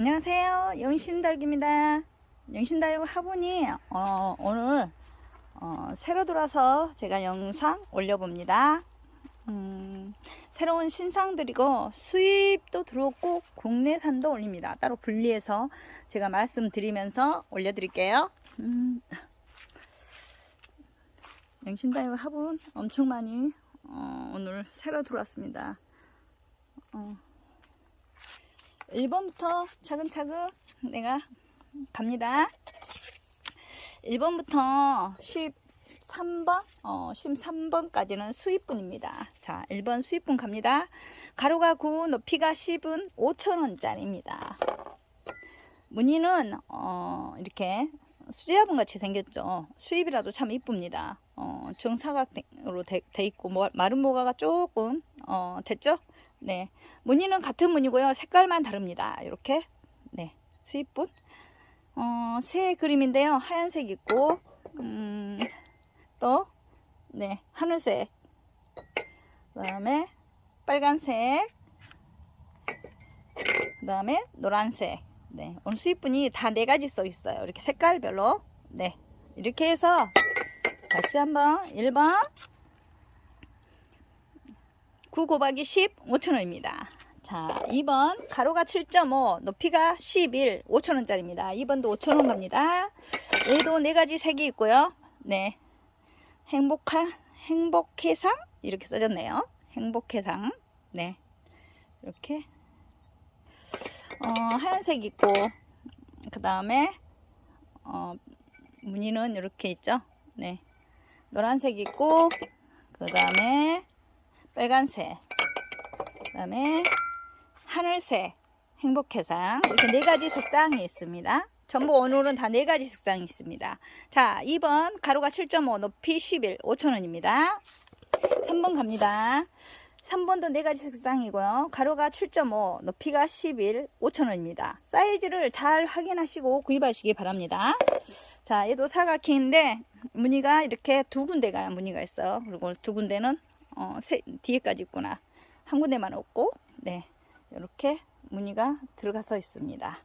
안녕하세요. 영신덕입니다. 영신다육 화분이 어, 오늘 어, 새로 들어와서 제가 영상 올려봅니다. 음, 새로운 신상들이고 수입도 들어오고 국내산도 올립니다. 따로 분리해서 제가 말씀드리면서 올려드릴게요. 음, 영신다육 화분 엄청 많이 어, 오늘 새로 들어왔습니다. 어. 1번부터 차근차근 내가 갑니다. 1번부터 13번, 어, 13번까지는 수입분입니다. 자, 1번 수입분 갑니다. 가로가 9, 높이가 10은 5천원짜리입니다. 무늬는, 어, 이렇게 수제화분 같이 생겼죠. 수입이라도 참 이쁩니다. 어, 정사각으로 돼, 돼 있고, 뭐, 마른 모가가 조금, 어, 됐죠? 네. 무늬는 같은 무늬고요. 색깔만 다릅니다. 이렇게. 네. 수입분. 어, 새 그림인데요. 하얀색 있고, 음, 또, 네. 하늘색. 그 다음에 빨간색. 그 다음에 노란색. 네. 오늘 수입분이 다 네 가지 써 있어요. 이렇게 색깔별로. 네. 이렇게 해서 다시 한번 1번 9 곱하기 10 5천원입니다. 자 2번 가로가 7.5 높이가 11 5천원짜리입니다. 2번도 5천원 갑니다. 얘도 네 가지 색이 있고요. 네 행복한 행복해상 이렇게 써졌네요. 행복해상 네 이렇게 어, 하얀색 있고 그 다음에 어, 무늬는 이렇게 있죠. 네 노란색 있고 그 다음에 빨간색, 그 다음에 하늘색, 행복해상 이렇게 네 가지 색상이 있습니다. 전부 오늘은 다 네 가지 색상이 있습니다. 자, 2번 가로가 7.5, 높이 11, 5천원입니다. 3번 갑니다. 3번도 네 가지 색상이고요. 가로가 7.5, 높이가 11, 5천원입니다. 사이즈를 잘 확인하시고 구입하시기 바랍니다. 자, 얘도 사각형인데 무늬가 이렇게 두 군데가 무늬가 있어요. 그리고 두 군데는 어, 세, 뒤에까지 있구나. 한 군데만 없고, 네. 이렇게 무늬가 들어가서 있습니다.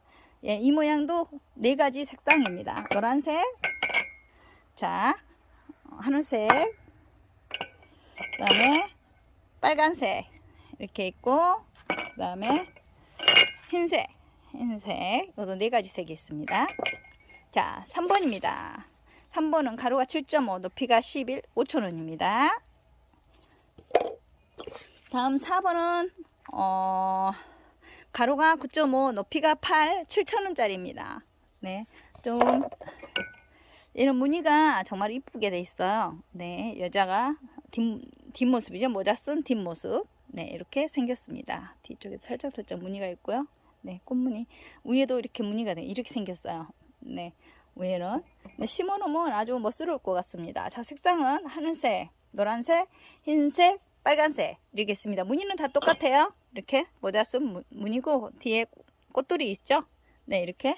예, 이 모양도 네 가지 색상입니다. 노란색, 자, 어, 하늘색, 그 다음에 빨간색, 이렇게 있고, 그 다음에 흰색, 흰색, 이것도 네 가지 색이 있습니다. 자, 3번입니다. 3번은 가로가 7.5, 높이가 11, 5천원입니다. 다음 4번은 어, 가로가 9.5 높이가 8 7천원짜리입니다. 네, 좀 이런 무늬가 정말 이쁘게 돼 있어요. 네 여자가 뒷, 뒷모습이죠. 모자 쓴 뒷모습. 네 이렇게 생겼습니다. 뒤쪽에 살짝 살짝 무늬가 있고요. 네 꽃무늬. 위에도 이렇게 무늬가 돼 이렇게 생겼어요. 네 위에는. 네, 심어놓으면 아주 멋스러울 것 같습니다. 자 색상은 하늘색 노란색 흰색 빨간색 이렇게 있습니다. 무늬는 다 똑같아요. 이렇게 모자 쓴 무늬고 뒤에 꽃돌이 있죠. 네 이렇게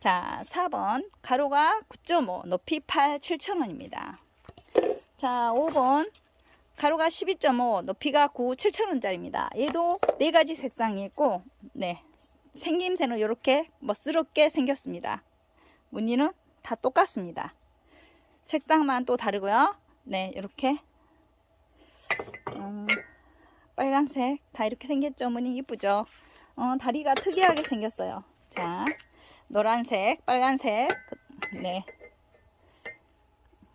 자 4번 가로가 9.5 높이 8 7천원입니다. 자 5번 가로가 12.5 높이가 9 7천원짜리입니다. 얘도 네 가지 색상이 있고 네 생김새는 이렇게 멋스럽게 생겼습니다. 무늬는 다 똑같습니다. 색상만 또 다르고요. 네 이렇게 음, 빨간색. 다 이렇게 생겼죠 무늬 이쁘죠? 어, 다리가 특이하게 생겼어요. 자 노란색 빨간색. 그, 네.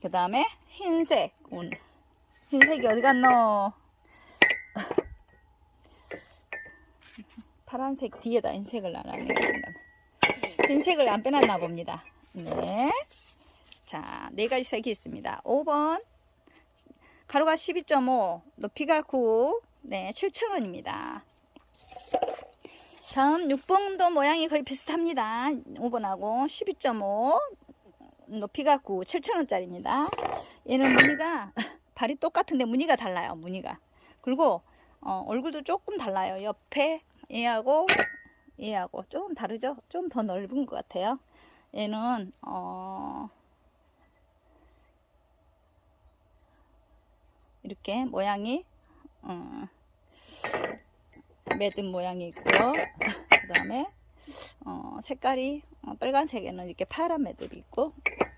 그 다음에 흰색. 오늘 흰색이 어디 갔노? 파란색 뒤에다 흰색을 놔놨네 흰색을 안 빼놨나 봅니다. 네. 자, 네 가지 색이 있습니다. 5번 가로가 12.5 높이가 9 네, 7,000원입니다. 다음 6번도 모양이 거의 비슷합니다. 5번하고 12.5 높이가 9 7,000원짜리입니다. 얘는 무늬가 발이 똑같은데 무늬가 달라요. 무늬가. 그리고 어, 얼굴도 조금 달라요. 옆에 얘하고 얘하고 좀 다르죠? 좀 더 넓은 것 같아요. 얘는 어, 이렇게 모양이 어, 매듭 모양이 있고요. 그 다음에 어, 색깔이 어, 빨간색에는 이렇게 파란 매들이 있고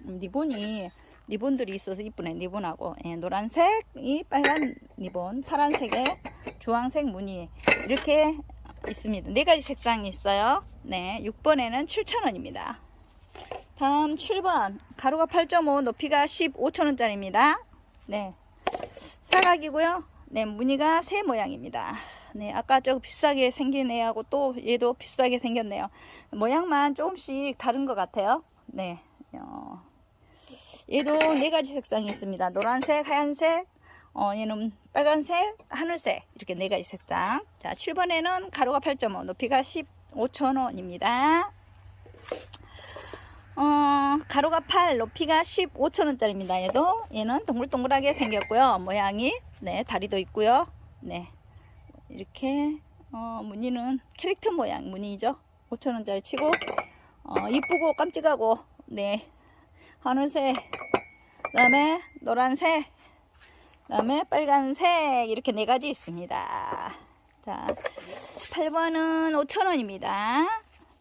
음, 리본이 리본들이 있어서 이쁘네. 리본하고 예, 노란색이 빨간 리본 파란색에 주황색 무늬 이렇게 있습니다. 네 가지 색상이 있어요. 네 6번에는 7,000원입니다. 다음 7번. 가로가 8.5 높이가 15,000원짜리입니다. 네 사각이고요. 네 무늬가 새 모양입니다. 네 아까 저 비싸게 생긴 애하고 또 얘도 비싸게 생겼네요. 모양만 조금씩 다른 것 같아요. 네 어, 얘도 네 가지 색상이 있습니다. 노란색 하얀색 어, 얘는 빨간색 하늘색 이렇게 네 가지 색상. 자 7번에는 가로가 8.5 높이가 15,000원입니다 어, 가로가 8, 높이가 15,000원짜리입니다. 얘도, 얘는 동글동글하게 생겼고요. 모양이, 네, 다리도 있고요. 네, 이렇게, 어, 무늬는 캐릭터 모양 무늬죠. 5,000원짜리 치고, 어, 이쁘고 깜찍하고, 네, 하늘색, 그 다음에 노란색, 그 다음에 빨간색, 이렇게 네 가지 있습니다. 자, 8번은 5,000원입니다.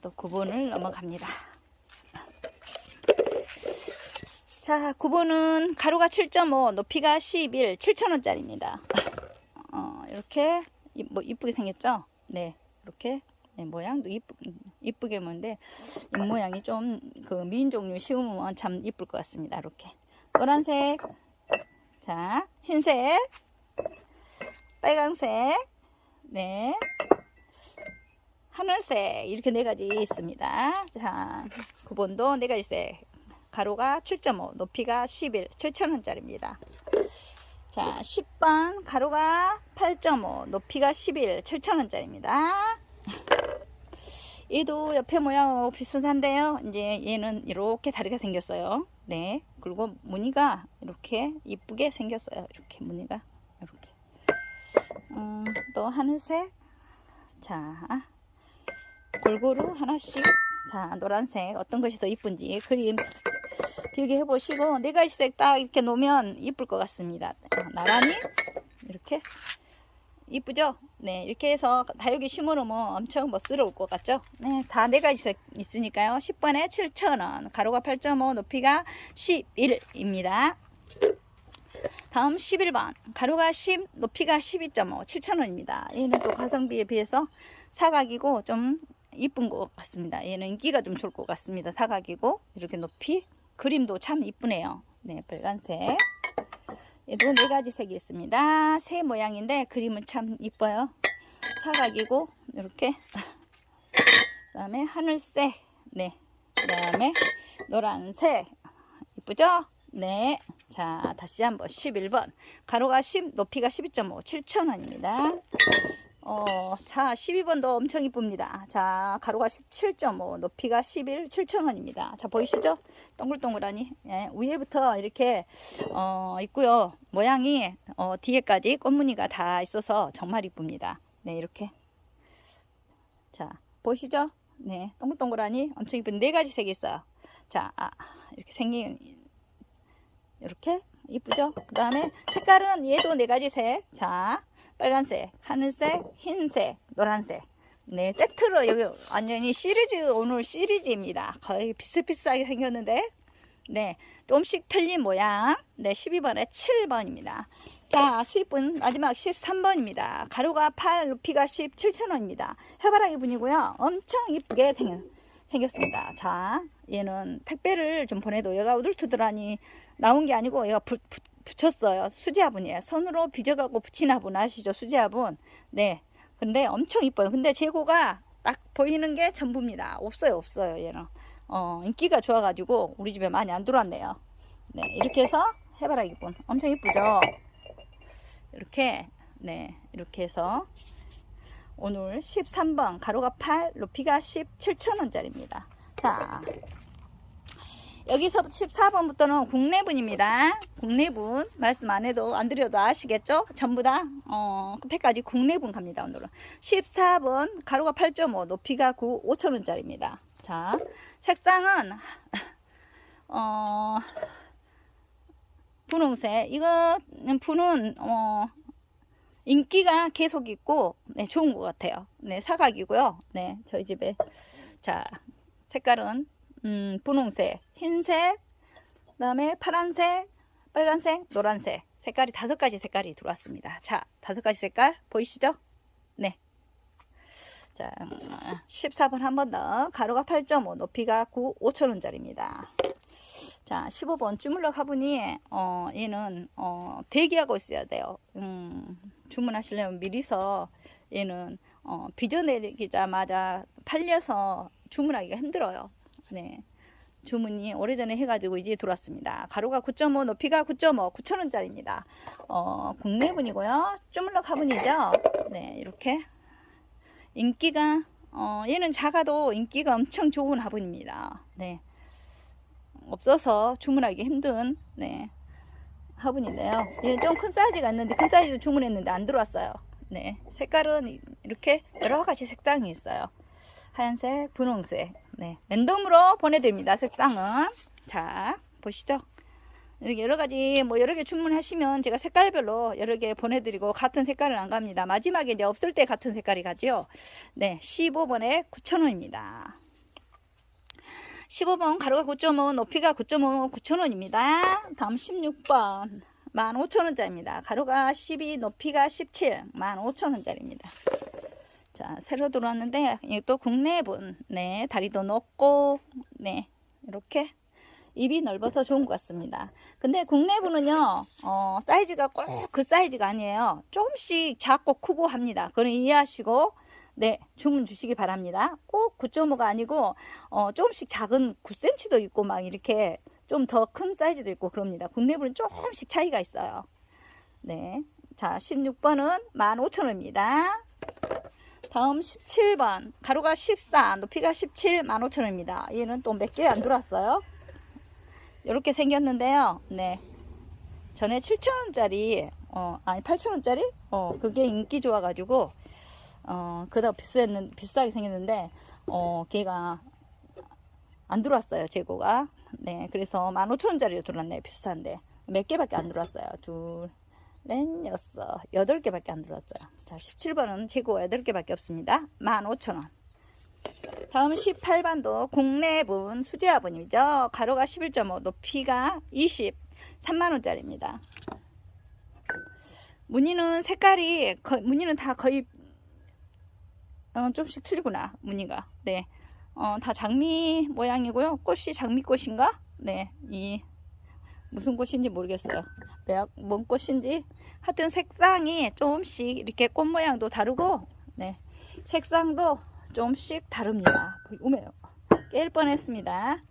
또 9번을 넘어갑니다. 자, 9번은 가로가 7.5, 높이가 11, 7,000원짜리입니다. 어, 이렇게 이- 뭐 이쁘게 생겼죠? 네, 이렇게 네, 모양도 이쁘, 이쁘게 뭔데 이 모양이 좀 그 미인 종류 씌우면 참 이쁠 것 같습니다. 이렇게 노란색, 자, 흰색, 빨강색, 네, 하늘색 이렇게 네 가지 있습니다. 자, 9번도 네 가지 색. 가로가 7.5, 높이가 11, 7,000원짜리입니다. 자, 10번 가로가 8.5, 높이가 11, 7,000원짜리입니다. 얘도 옆에 모양하고 비슷한데요. 이제 얘는 이렇게 다리가 생겼어요. 네. 그리고 무늬가 이렇게 이쁘게 생겼어요. 이렇게 무늬가 이렇게. 음, 또 하늘색. 자, 골고루 하나씩. 자, 노란색 어떤 것이 더 이쁜지 그림 비교해 보시고 네 가지 색딱 이렇게 놓으면 이쁠 것 같습니다. 어, 나란히 이렇게 이쁘죠? 네, 이렇게 해서 다육이 심어놓으면 엄청 멋스러울 것 같죠? 네, 다 네 가지 색 있으니까요. 10번에 7,000원, 가로가 8.5, 높이가 11입니다. 다음 11번, 가로가 10, 높이가 12.5, 7,000원입니다. 얘는 또 가성비에 비해서 사각이고 좀 이쁜 것 같습니다. 얘는 인기가 좀 좋을 것 같습니다. 사각이고 이렇게 높이 그림도 참 이쁘네요. 네, 빨간색. 얘도 네 가지 색이 있습니다. 새 모양인데 그림은 참 이뻐요. 사각이고 이렇게 그다음에 하늘색, 네, 그다음에 노란색 이쁘죠? 네. 자, 다시 한번 11번. 가로가 10, 높이가 12.5, 7,000원입니다. 어, 자, 12번도 엄청 이쁩니다. 자, 가로가 17.5, 높이가 11, 7,000원입니다. 자, 보이시죠? 동글동글하니. 예, 위에부터 이렇게, 어, 있고요. 모양이, 어, 뒤에까지 꽃무늬가 다 있어서 정말 이쁩니다. 네, 이렇게. 자, 보시죠? 네, 동글동글하니 엄청 이쁜 네 가지 색이 있어요. 자, 아, 이렇게 생긴, 이렇게 이쁘죠? 그 다음에 색깔은 얘도 네 가지 색. 자, 빨간색, 하늘색, 흰색, 노란색. 네, 세트로 여기 완전히 시리즈, 오늘 시리즈입니다. 거의 비슷비슷하게 생겼는데, 네, 조금씩 틀린 모양. 네, 12번에 7번입니다. 자, 수입분 마지막 13번입니다. 가로가 8, 높이가 10, 7,000원입니다. 해바라기 분이고요. 엄청 이쁘게 생겼, 생겼습니다. 자, 얘는 택배를 좀 보내도 얘가 우들투들하니 나온 게 아니고 얘가 부, 부, 붙였어요. 수제화분이에요. 손으로 빚어가고 붙인 화분 아시죠? 수제화분. 네. 근데 엄청 이뻐요. 근데 재고가 딱 보이는 게 전부입니다. 없어요, 없어요. 얘는. 어, 인기가 좋아가지고 우리 집에 많이 안 들어왔네요. 네. 이렇게 해서 해바라기 분. 엄청 이쁘죠? 이렇게, 네. 이렇게 해서 오늘 13번 가로가 8, 높이가 10, 7,000원짜리입니다. 자, 여기서 14번부터는 국내분입니다. 국내분 말씀 안 해도 안 드려도 아시겠죠? 전부 다 어, 끝에까지 국내분 갑니다. 오늘은 14번 가로가 8.5 높이가 9 5천원짜리입니다. 자 색상은 어 분홍색 이거는 분은 어 인기가 계속 있고 네, 좋은 것 같아요. 네 사각이고요. 네 저희 집에 자, 색깔은 음, 분홍색, 흰색, 그다음에 파란색, 빨간색, 노란색 색깔이 다섯 가지 색깔이 들어왔습니다. 자, 다섯 가지 색깔 보이시죠? 네. 자, 14번 한 번 더. 가로가 8.5, 높이가 9, 5천원짜리입니다. 자, 15번 주물럭 화분이, 어, 얘는, 어, 대기하고 있어야 돼요. 음, 주문하시려면 미리서 얘는, 어, 빚어내기자마자 팔려서 주문하기가 힘들어요. 네. 주문이 오래전에 해가지고 이제 들어왔습니다. 가로가 9.5, 높이가 9.5, 9천원짜리입니다. 어, 국내분이고요. 주물럭 화분이죠. 네, 이렇게. 인기가, 어, 얘는 작아도 인기가 엄청 좋은 화분입니다. 네. 없어서 주문하기 힘든, 네. 화분인데요. 얘는 좀 큰 사이즈가 있는데, 큰 사이즈도 주문했는데 안 들어왔어요. 네. 색깔은 이렇게 여러 가지 색상이 있어요. 하얀색, 분홍색. 네. 랜덤으로 보내드립니다. 색상은. 자, 보시죠. 이렇게 여러 가지 뭐 여러 개 주문하시면 제가 색깔별로 여러 개 보내드리고 같은 색깔은 안 갑니다. 마지막에 이제 없을 때 같은 색깔이 가죠. 네, 15번에 9,000원입니다. 15번 가로가 9.5, 높이가 9.5, 9,000원입니다. 다음 16번 15,000원짜리입니다. 가로가 12, 높이가 17, 15,000원짜리입니다. 자, 새로 들어왔는데 또 국내분. 네, 다리도 높고 네, 이렇게 입이 넓어서 좋은 것 같습니다. 근데 국내분은요, 어, 사이즈가 꼭 그 사이즈가 아니에요. 조금씩 작고 크고 합니다. 그럼 이해하시고, 네, 주문 주시기 바랍니다. 꼭 9.5가 아니고, 어, 조금씩 작은 9cm도 있고, 막 이렇게 좀 더 큰 사이즈도 있고 그럽니다. 국내분은 조금씩 차이가 있어요. 네. 자, 16번은 15,000원입니다. 다음 17번. 가로가 14, 높이가 17, 15,000원입니다. 얘는 또 몇 개 안 들어왔어요. 이렇게 생겼는데요. 네. 전에 7,000원짜리, 어, 아니 8,000원짜리? 어, 그게 인기 좋아가지고, 어, 그다 비쌌는, 비싸게 생겼는데, 어, 걔가 안 들어왔어요, 재고가. 네. 그래서 15,000원짜리로 들어왔네요, 비싼데. 몇 개밖에 안 들어왔어요. 둘, 넷, 여섯, 여덟 개밖에 안 들어왔어요. 자, 17번은 재고 여덟 개밖에 없습니다. 15,000원. 다음 18번도 국내분 수제 화분이죠. 가로가 11.5, 높이가 20, 3만원짜리입니다. 무늬는 색깔이, 거, 무늬는 다 거의, 어, 좀씩 틀리구나, 무늬가. 네. 어, 다 장미 모양이고요. 꽃이 장미꽃인가? 네. 이, 무슨 꽃인지 모르겠어요. 몇, 뭔 꽃인지. 하여튼 색상이 조금씩 이렇게 꽃 모양도 다르고, 네. 색상도 조금씩 다릅니다. 오메요. 깰 뻔했습니다.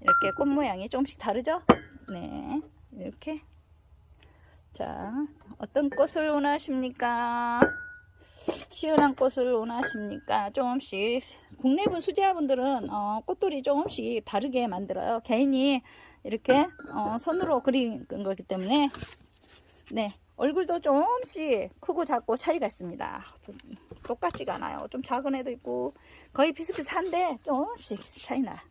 이렇게 꽃 모양이 조금씩 다르죠? 네. 이렇게. 자, 어떤 꽃을 원하십니까? 시원한 꽃을 원하십니까? 조금씩. 국내분 수제화분들은 어, 꽃돌이 조금씩 다르게 만들어요. 개인이 이렇게 어, 손으로 그린 거기 때문에 네 얼굴도 조금씩 크고 작고 차이가 있습니다. 똑같지가 않아요. 좀 작은 애도 있고 거의 비슷비슷한데 조금씩 차이나.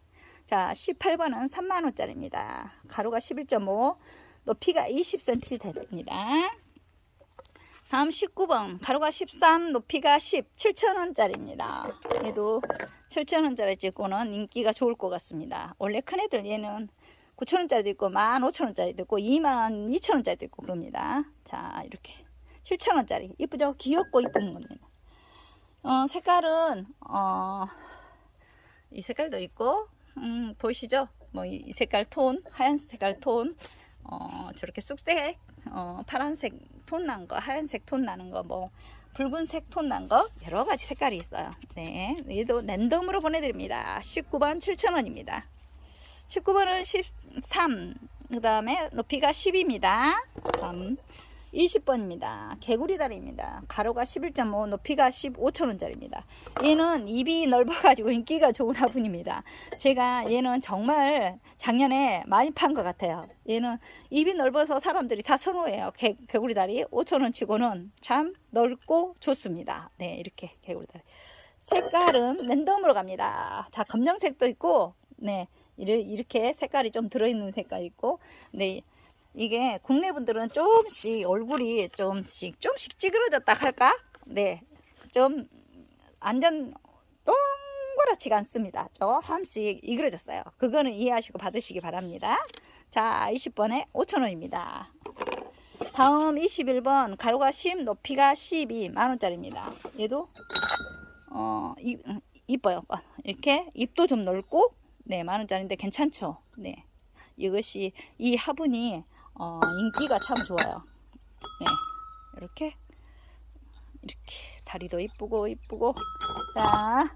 자 18번은 3만원짜리입니다. 가로가 11.5 높이가 20cm 됩니다. 다음 19번 가로가 13 높이가 10 7천원짜리입니다. 얘도 7천원짜리 찍고는 인기가 좋을 것 같습니다. 원래 큰 애들 얘는 9천원짜리도 있고 15,000원짜리도 있고 2만 2천원짜리도 있고 그럽니다. 자 이렇게 7천원짜리 이쁘죠? 귀엽고 이쁜 겁니다. 어, 색깔은 어, 이 색깔도 있고 음, 보이시죠? 뭐 이 색깔 톤 하얀 색깔 톤 어, 저렇게 쑥색 어, 파란색 톤 난 거, 하얀색 톤 나는 거, 뭐 붉은색 톤 난 거 여러 가지 색깔이 있어요. 네, 얘도 랜덤으로 보내드립니다. 19번 7,000원입니다. 19번은 13, 그 다음에 높이가 10입니다. 다음 20번입니다. 개구리 다리입니다. 가로가 11.5, 높이가 15,000원짜리입니다. 얘는 입이 넓어가지고 인기가 좋은 화분입니다. 제가 얘는 정말 작년에 많이 판 것 같아요. 얘는 입이 넓어서 사람들이 다 선호해요. 개, 개구리 다리 5,000원 치고는 참 넓고 좋습니다. 네, 이렇게 개구리 다리. 색깔은 랜덤으로 갑니다. 자, 검정색도 있고, 네, 이렇게 색깔이 좀 들어있는 색깔 있고, 네, 이게 국내 분들은 조금씩 얼굴이 조금씩 조금씩 찌그러졌다 할까? 네, 좀 완전 동그랗지가 않습니다. 조금씩 이그러졌어요. 그거는 이해하시고 받으시기 바랍니다. 자, 20번에 5,000원입니다. 다음 21번 가로가 10, 높이가 12 만원짜리입니다. 얘도 어, 이, 이뻐요. 어, 이렇게 입도 좀 넓고 네, 만 원짜리인데 괜찮죠? 네. 이것이 이 화분이 어, 인기가 참 좋아요. 네. 이렇게 이렇게 다리도 이쁘고 이쁘고 자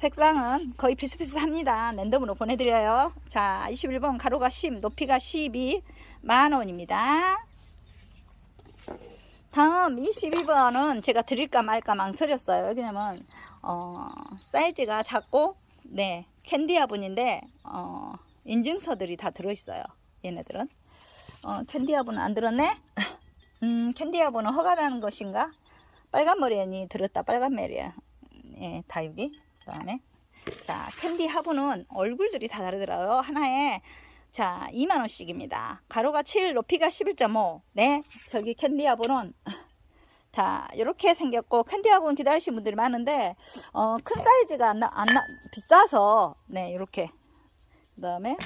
색상은 거의 비슷비슷합니다 랜덤으로 보내드려요 자 21번 가로가 10 높이가 12 만원입니다 다음 22번은 제가 드릴까 말까 망설였어요 왜냐면 어, 사이즈가 작고 네 캔디 화분인데 어, 인증서들이 다 들어있어요 얘네들은. 어, 캔디 화분은 안 들었네? 음, 캔디 화분은 허가나는 것인가? 빨간 머리엔이 들었다 빨간 머리에 예, 다육이 그 다음에. 자 캔디 화분은 얼굴들이 다 다르더라고요. 하나에 자 2만원씩입니다. 가로가 7 높이가 11.5 네 저기 캔디 화분은 자 이렇게 생겼고 캔디 화분 기다리신 분들이 많은데 어, 큰 사이즈가 안 나, 안 나, 비싸서 네 이렇게. 그 다음에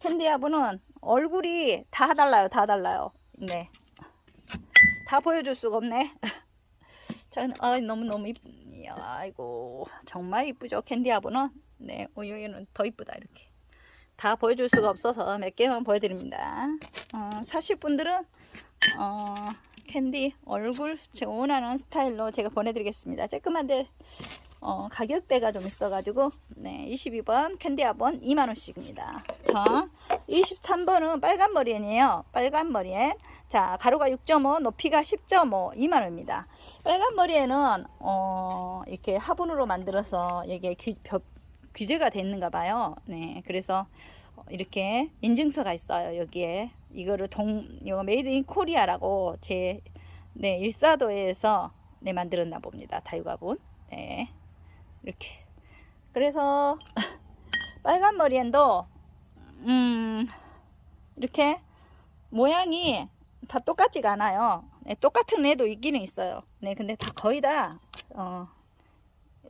캔디 화분은 얼굴이 다 달라요 다 달라요. 네. 다 보여줄 수가 없네. 저는 아 너무 너무 이쁘 아이고 정말 이쁘죠 캔디 화분은. 네 오유는 더 이쁘다 이렇게. 다 보여줄 수가 없어서 몇 개만 보여드립니다. 어, 사실 분들은 어, 캔디 얼굴 제가 원하는 스타일로 제가 보내드리겠습니다. 쬐끔한데 어, 가격대가 좀 있어가지고 네 22번 캔디 화분 2만원씩입니다. 자 23번은 빨간 머리엔이에요. 빨간 머리엔. 자 가로가 6.5 높이가 10.5 2만원입니다. 빨간 머리에는 어, 이렇게 화분으로 만들어서 이게 규, 벼, 규제가 돼 있는가 봐요. 네 그래서 이렇게 인증서가 있어요 여기에 이거를 동 이거 메이드 인 코리아라고 제 네, 일사도에서 네 만들었나 봅니다. 다육화분 네. 이렇게. 그래서 빨간 머리엔도 음 이렇게 모양이 다 똑같지가 않아요. 네, 똑같은 애도 있기는 있어요. 네 근데 다 거의 다 어,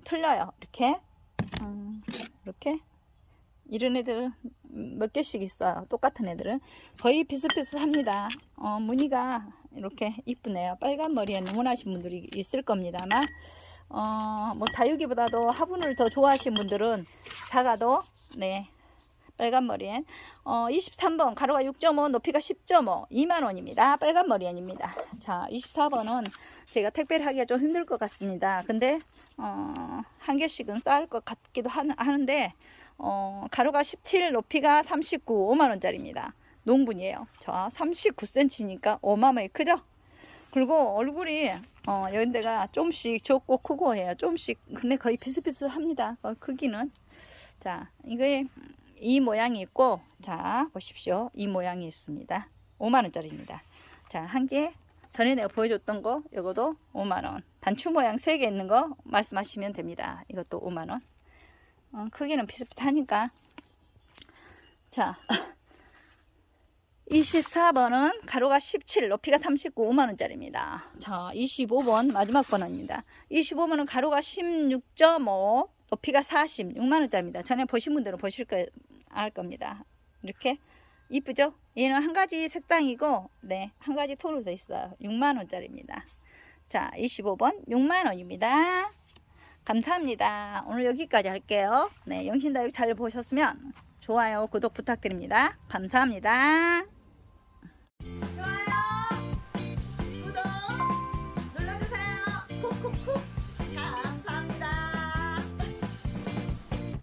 틀려요. 이렇게. 음, 이렇게. 이런 애들은 몇 개씩 있어요. 똑같은 애들은. 거의 비슷비슷합니다. 어, 무늬가 이렇게 이쁘네요. 빨간 머리에는 원하신 분들이 있을 겁니다만 어, 뭐 다육이보다도 화분을 더 좋아하시는 분들은 작아도 네 빨간 머리엔 어, 23번 가로가 6.5 높이가 10.5 2만원입니다. 빨간 머리엔입니다. 자 24번은 제가 택배를 하기가 좀 힘들 것 같습니다. 근데 어, 한 개씩은 쌓을 것 같기도 하, 하는데 어, 가로가 17 높이가 39 5만원짜리입니다. 농분이에요. 자 39cm니까 어마어마히 크죠? 그리고 얼굴이 어, 연대가 좀씩 좁고 크고 해요. 좀씩 근데 거의 비슷비슷합니다. 어, 크기는. 자 이게 이 모양이 있고 자 보십시오. 이 모양이 있습니다. 5만 원짜리입니다. 자한 개. 전에 내가 보여줬던 거 이것도 5만 원. 단추 모양 3개 있는 거 말씀하시면 됩니다. 이것도 5만 원 어, 크기는 비슷비슷하니까. 자 24번은 가로가 17 높이가 39 5만원짜리입니다. 자 25번 마지막 번호입니다. 25번은 가로가 16.5 높이가 40 6만원짜리입니다. 전에 보신 분들은 보실 거 알 겁니다. 이렇게 이쁘죠? 얘는 한 가지 색상이고 네한 가지 톤으로 되어 있어요. 6만원짜리입니다. 자 25번 6만원입니다 감사합니다. 오늘 여기까지 할게요. 네, 영신다육 잘 보셨으면 좋아요, 구독 부탁드립니다. 감사합니다. 좋아요.